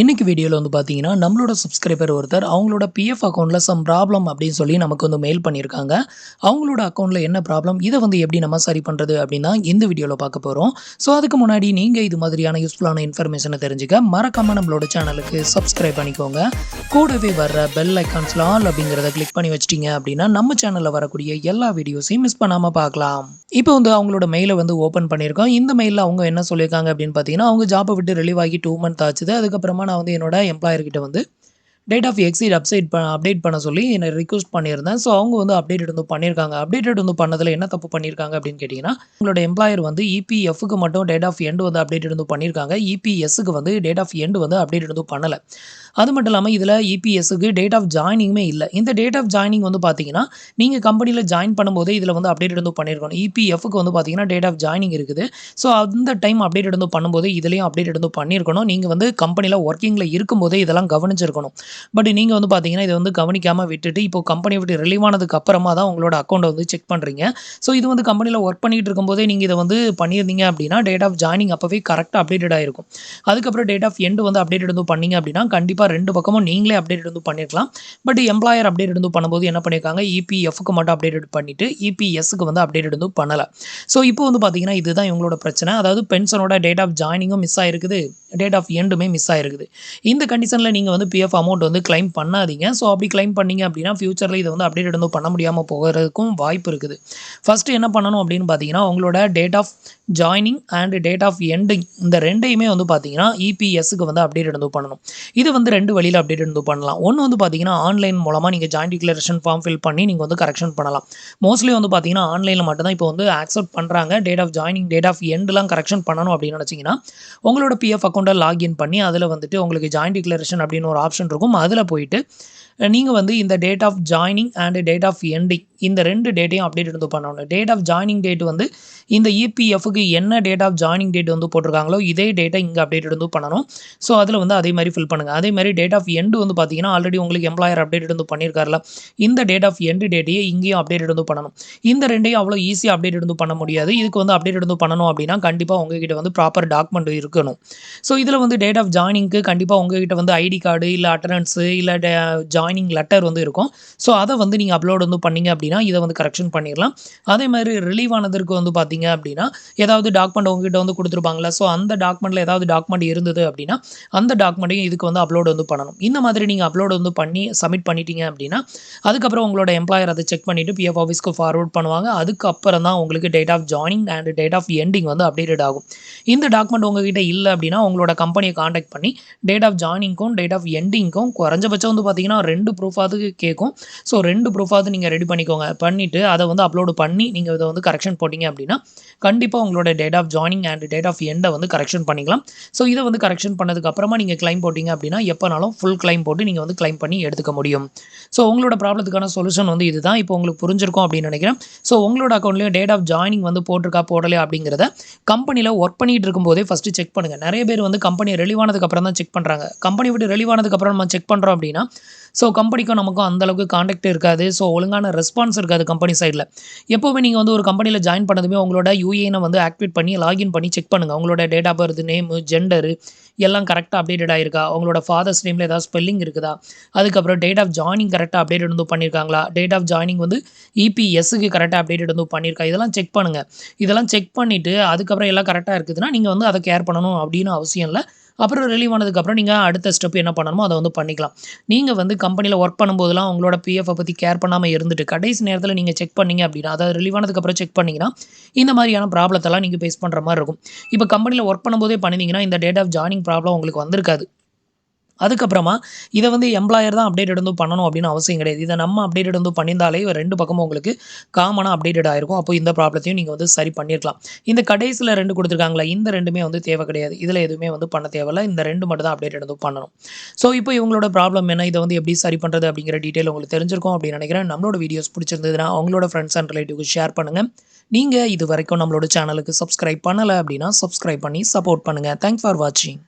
இன்றைக்கி வீடியோவில் வந்து பார்த்தீங்கன்னா நம்மளோட சப்ஸ்கிரைபர் ஒருத்தர் அவங்களோட பிஎஃப் அக்கௌண்ட்டில் சம் ப்ராப்ளம் அப்படின்னு சொல்லி நமக்கு வந்து மெயில் பண்ணியிருக்காங்க அவங்களோட அக்கௌண்ட்டில் என்ன ப்ராப்ளம் இதை வந்து எப்படி நம்ம சரி பண்ணுறது அப்படின்னா இந்த வீடியோவில் பார்க்க போகிறோம் ஸோ அதுக்கு முன்னாடி நீங்கள் இது மாதிரியான யூஸ்ஃபுல்லான இன்ஃபர்மேஷனை தெரிஞ்சுக்க மறக்காமல் நம்மளோட சேனலுக்கு சப்ஸ்கிரைப் பண்ணிக்கோங்க. கூடவே வர்ற பெல் ஐக்கான்ஸில் ஆல் அப்படிங்கிறத கிளிக் பண்ணி வச்சிட்டிங்க அப்படின்னா நம்ம சேனலில் வரக்கூடிய எல்லா வீடியோஸையும் மிஸ் பண்ணாமல் பார்க்கலாம். இப்போ வந்து அவங்களோட மெயிலை வந்து ஓப்பன் பண்ணியிருக்கோம். இந்த மெயிலில் அவங்க என்ன சொல்லியிருக்காங்க அப்படின்னு பார்த்தீங்கன்னா அவங்க ஜாப்பை விட்டு ரிலீவ் ஆகி டூ மந்த் ஆச்சுது. அதுக்கப்புறமா நான் வந்து என்னோட எம்ப்ளாயர்கிட்ட வந்து டேட் ஆஃப் எக்ஸிட் அப்சைட் ப அப்டேட் பண்ண சொல்லி என்னை ரிக்வஸ்ட் பண்ணியிருந்தேன். ஸோ அவங்க வந்து அப்டேட் வந்து பண்ணியிருக்காங்க. அப்டேட்டட் வந்து பண்ணதில் என்ன தப்பு பண்ணியிருக்காங்க அப்படின்னு கேட்டிங்கன்னா உங்களோட எம்ப்ளாயர் வந்து இபிஎஃப்க்கு மட்டும் டேட் ஆஃப் எண்டு வந்து அப்டேட் வந்து பண்ணியிருக்காங்க. இபிஎஸ்க்கு வந்து டேட் ஆஃப் எண்டு வந்து அப்டேட் வந்து பண்ணலை. அது மட்டும் இல்லாமல் இதில் இபிஎஸ்க்கு டேட் ஆஃப் ஜாயினிங்குமே இல்லை. இந்த டேட் ஆஃப் ஜாயினிங் வந்து பார்த்தீங்கன்னா நீங்கள் கம்பெனியில் ஜாயின் பண்ணும்போதே இதில் வந்து அப்டேட் வந்து பண்ணியிருக்கணும் இபிஎஃப்க்கு வந்து பார்த்தீங்கன்னா டேட் ஆஃப் ஜாயினிங் இருக்குது. ஸோ அந்த டைம் அப்டேட் வந்து பண்ணும்போது இதுலேயும் அப்டேட் வந்து பண்ணியிருக்கணும் நீங்கள் வந்து கம்பெனியில் ஒர்க்கிங்கில் இருக்கும்போதே இதெல்லாம் கவனிச்சிருக்கணும். பட் நீங்கள் வந்து பார்த்தீங்கன்னா இதை வந்து கவனிக்காமல் விட்டுட்டு இப்போ கம்பெனி விட்டு ரிலீவ் ஆனதுக்கு அப்புறமா தான் உங்களோட அக்கௌண்ட்டை வந்து செக் பண்ணுறீங்க ஸோ இது வந்து கம்பெனியில் ஒர்க் பண்ணிகிட்டு இருக்கும்போதே நீங்கள் இதை வந்து பண்ணியிருந்தீங்க அப்படின்னா டேட் ஆஃப் ஜாயினிங் அப்போவே கரெக்டாக அப்டேட்டட் இருக்கும் அதுக்கப்புறம் டேட் ஆஃப் எண்டு வந்து அப்டேட் வந்து பண்ணீங்க அப்படின்னா கண்டிப்பாக ரெண்டு பக்கமும் நீங்களே அப்டேட் வந்து பண்ணியிருக்கலாம் பட் எம்ப்ளாயர் அப்டேட் வந்து பண்ணும்போது என்ன பண்ணியிருக்காங்க இபிஎஃப்க்கு மட்டும் அப்டேட் பண்ணிட்டு இபிஎஸ்க்கு வந்து அப்டேட் வந்து பண்ணலை. ஸோ இப்போ வந்து பார்த்தீங்கன்னா இதுதான் இவங்களோட பிரச்சனை. அதாவது பென்ஷனோட டேட் ஆஃப் ஜாயினிங்கும் மிஸ் ஆயிருக்குது. டேட் ஆஃப் எண்டுமே மிஸ் ஆயிருக்குது. இந்த கண்டிஷனில் நீங்கள் வந்து பிஎஃப் அமௌண்ட் வந்து கிளைம் பண்ணாதீங்க. ஸோ அப்படி கிளைம் பண்ணீங்க அப்படின்னா ஃபியூச்சரில் இதை வந்து அப்டேட் வந்து பண்ண முடியாமல் போகிறதுக்கும் வாய்ப்பு இருக்குது. ஃபஸ்ட்டு என்ன பண்ணணும் அப்படின்னு பார்த்தீங்கன்னா உங்களோட date of joining and date of ending இந்த ரெண்டையுமே வந்து பார்த்தீங்கன்னா இபிஎஸ்க்கு வந்து அப்டேட் வந்து பண்ணணும். இது வந்து ரெண்டு வழியில் அப்டேட் வந்து பண்ணலாம். ஒன்று வந்து பார்த்தீங்கன்னா ஆன்லைன் மூலமாக நீங்கள் ஜாயின் டிக்ளரேஷன் ஃபார்ம் ஃபில் பண்ணி நீங்கள் வந்து கரெக்ஷன் பண்ணலாம். மோஸ்ட்லி வந்து பார்த்தீங்கன்னா ஆன்லைனில் மட்டும்தான் இப்போ வந்து அக்செப்ட் பண்ணுறாங்க date of joining date of எண்ட்லாம் correction பண்ணணும் அப்படின்னு நினச்சிங்கன்னா உங்களோட பிஎஃப் அக்கௌண்ட் அக்கௌண்ட்டை லாகின் பண்ணி அதில் வந்துட்டு உங்களுக்கு ஜாயின் டிக்ளரேஷன் அப்படின்னு ஒரு ஆப்ஷன் இருக்கும். அதில் போயிட்டு நீங்கள் வந்து இந்த date of joining and date of ending இந்த ரெண்டு டேட்டையும் அப்டேட் வந்து பண்ணணும். டேட் ஆஃப் ஜாயினிங் டேட் வந்து இந்த இபிஎஃப்க்கு என்ன டேட் ஆஃப் ஜாயினிங் டேட் வந்து போட்டிருக்காங்களோ இதே டேட்டை இங்கே அப்டேட் வந்து பண்ணணும். ஸோ அதில் வந்து அதே மாதிரி ஃபில் பண்ணுங்கள் அதே மாதிரி டேட் ஆஃப் எண்டு வந்து பார்த்தீங்கன்னா ஆல்ரெடி உங்களுக்கு எம்ப்ளாயர் அப்டேட் வந்து பண்ணியிருக்காருல இந்த டேட் ஆஃப் எண்டு டேட்டையே இங்கேயும் அப்டேட் வந்து பண்ணணும். இந்த ரெண்டையும் அவ்வளோ ஈஸியாக அப்டேட் வந்து பண்ண முடியாது. இதுக்கு வந்து அப்டேட் வந்து பண்ணணும் அப்படின்னா கண்டிப்பாக உங்ககிட்ட வந்து ப்ராப்பர் டாக்குமெண்ட் இருக்கணும். ஸோ இதில் வந்து டேட் ஆஃப் ஜாயினிங்க்கு கண்டிப்பாக உங்ககிட்ட வந்து ஐடி கார்டு இல்லை அட்டனன்ஸு இல்லை ஜாயின் ஜாயினிங் லெட்டர் வந்து இருக்கும். ஸோ அதை வந்து நீங்கள் அப்லோட் வந்து பண்ணீங்க அப்படின்னா இதை வந்து கரெக்ஷன் பண்ணிடலாம் அதே மாதிரி ரிலீவ் ஆனதற்கு வந்து பார்த்தீங்க அப்படின்னா ஏதாவது டாக்குமெண்ட் உங்ககிட்ட வந்து கொடுத்துருப்பாங்களா ஸோ அந்த டாக்குமெண்ட்டில் ஏதாவது டாக்குமெண்ட் இருந்தது அப்படின்னா அந்த டாக்குமெண்ட்டையும் இதுக்கு வந்து அப்லோட் வந்து பண்ணணும். இந்த மாதிரி நீங்கள் அப்லோட் வந்து பண்ணி சப்மிட் பண்ணிட்டீங்க அப்படின்னா அதுக்கப்புறம் உங்களோட எம்ப்ளாயர் அதை செக் பண்ணிவிட்டு பிஎஃப் ஆஃபீஸ்க்கு ஃபார்வர்ட் பண்ணுவாங்க. அதுக்கப்புறம் தான் உங்களுக்கு date of joining and date of ending வந்து அப்டேட்டட் ஆகும். இந்த டாக்குமெண்ட் உங்ககிட்ட இல்லை அப்படின்னா உங்களோட கம்பெனியை காண்டாக்ட் பண்ணி டேட் ஆஃப் ஜாயினிங்க்கும் டேட் ஆஃப் எண்டிங்க்கும் குறைஞ்சபட்சம் வந்து பார்த்தீங்கன்னா ரெண்டு ப்ரூஃபாவது கேட்கும் ஸோ ரெண்டு ப்ரூஃபாவது நீங்கள் ரெடி பண்ணிக்கோங்க. பண்ணிவிட்டு அதை வந்து அப்லோடு பண்ணி நீங்கள் இதை வந்து கரெக்ஷன் போட்டிங்க அப்படின்னா கண்டிப்பாக உங்களோட date of joining and date of எண்டை வந்து கரெக்ஷன் பண்ணிக்கலாம். ஸோ இதை வந்து கரெக்ஷன் பண்ணதுக்கு அப்புறமா நீங்கள் கிளைம் போட்டிங்க அப்படின்னா எப்போனாலும் ஃபுல் கிளைம் போட்டு நீங்கள் வந்து கிளைம் பண்ணி எடுத்துக்க முடியும். ஸோ உங்களோட ப்ராப்ளத்துக்கான சொல்யூஷன் வந்து இதுதான். இப்போ உங்களுக்கு புரிஞ்சிருக்கும் அப்படின்னு நினைக்கிறேன். ஸோ உங்களோட அக்கௌண்ட்லேயும் டேட் ஆஃப் ஜாயினிங் வந்து போட்டிருக்கா போடலையா அப்படிங்கிறத கம்பெனியில் ஒர்க் பண்ணிகிட்டு இருக்கும்போதே ஃபஸ்ட்டு செக் பண்ணுங்கள் நிறைய பேர் வந்து கம்பெனி ரிலீவ் அப்புறம் தான் செக் பண்ணுறாங்க கம்பெனி விட்டு ரிலீவ் ஆனதுக்கப்புறம் நம்ம செக் பண்ணுறோம் அப்படின்னா ஸோ கம்பெனிக்கும் நமக்கும் அந்தளவுக்கு காண்டாக்ட் இருக்காது. ஸோ ஒழுங்கான ரெஸ்பான்ஸ் இருக்காது கம்பெனி சைடில் எப்போவுமே நீங்கள் வந்து ஒரு கம்பெனியில் ஜாயின் பண்ணதுமே உங்களோட யூஏனை வந்து ஆக்டிவேட் பண்ணி லாகின் பண்ணி செக் பண்ணுங்கள் உங்களோட date of birth name gender எல்லாம் கரெக்டாக அப்டேட்டட் ஆயிருக்கா? உங்களோட ஃபாதர்ஸ் நேமில் ஏதாவது ஸ்பெல்லிங் இருக்குதா? அதுக்கப்புறம் டேட் ஆஃப் ஜாயினிங் கரெக்டாக அப்டேட் வந்து பண்ணியிருக்காங்களா டேட் ஆஃப் ஜாயினிங் வந்து இபிஎஸ்க்கு கரெக்டாக அப்டேட் வந்து பண்ணியிருக்கா இதெல்லாம் செக் பண்ணுங்கள் இதெல்லாம் செக் பண்ணிவிட்டு அதுக்கப்புறம் எல்லாம் கரெக்டாக இருக்குதுன்னா நீங்கள் வந்து அதை கேர் பண்ணணும் அப்படின்னு அவசியம் இல்லை. அப்புறம் ரிலீவ் ஆனதுக்கப்புறம் நீங்கள் அடுத்த ஸ்டெப் என்ன பண்ணணுமோ அதை வந்து பண்ணிக்கலாம். நீங்கள் வந்து கம்பெனியில் ஒர்க் பண்ணும்போதெல்லாம் உங்களோட பிஎஃப்பை பற்றி கேர் பண்ணாமல் இருந்துட்டு கடைசி நேரத்தில் நீங்கள் செக் பண்ணீங்க அப்படின்னா அதாவது ரிலீவ் ஆனதுக்கப்புறம் செக் பண்ணிங்கன்னா இந்த மாதிரியான ப்ராப்ளத்தெல்லாம் நீங்கள் ஃபேஸ் பண்ணுற மாதிரி இருக்கும். இப்போ கம்பெனியில் ஒர்க் பண்ணும்போதே பண்ணிங்கன்னா இந்த டேட் ஆஃப் ஜாயினிங் ப்ராப்ளம் உங்களுக்கு வந்திருக்காது. அதுக்கப்புறமா இதை வந்து எம்ப்ளாயர் தான் அப்டேட் வந்து பண்ணணும் அப்படின்னு அவசியம் கிடையாது. இதை நம்ம அப்டேட் வந்து பண்ணியிருந்தாலே ரெண்டு பக்கமும் உங்களுக்கு காமனாக அப்டேட்டட் ஆயிருக்கும். அப்போ இந்த ப்ராப்ளத்தையும் நீங்கள் வந்து சரி பண்ணியிருக்கலாம். இந்த கடைசியில் ரெண்டு கொடுத்துருக்காங்களா இந்த ரெண்டுமே வந்து தேவை கிடையாது. இதில் எதுவுமே வந்து பண்ண தேவையில்லை. இந்த ரெண்டு மட்டும் தான் அப்டேட் வந்து பண்ணணும். ஸோ இப்போ இவங்களோட ப்ராப்ளம் என்ன? இதை வந்து எப்படி சரி பண்ணுறது அப்படிங்கிற டீட்டெயில் உங்களுக்கு தெரிஞ்சிருக்கும் அப்படின்னு நினைக்கிறேன். நம்மளோட வீடியோஸ் பிடிச்சிருந்ததுன்னா அவங்களோட ஃப்ரெண்ட்ஸ் அண்ட் ரிலேட்டிவ்க்கு ஷேர் பண்ணுங்கள் நீங்கள் இது வரைக்கும் நம்மளோட சேனலுக்கு சப்ஸ்கிரைப் பண்ணலை அப்படின்னா சப்ஸ்கிரைப் பண்ணி சப்போர்ட் பண்ணுங்கள் தேங்க்ஸ் ஃபார் வாட்சிங்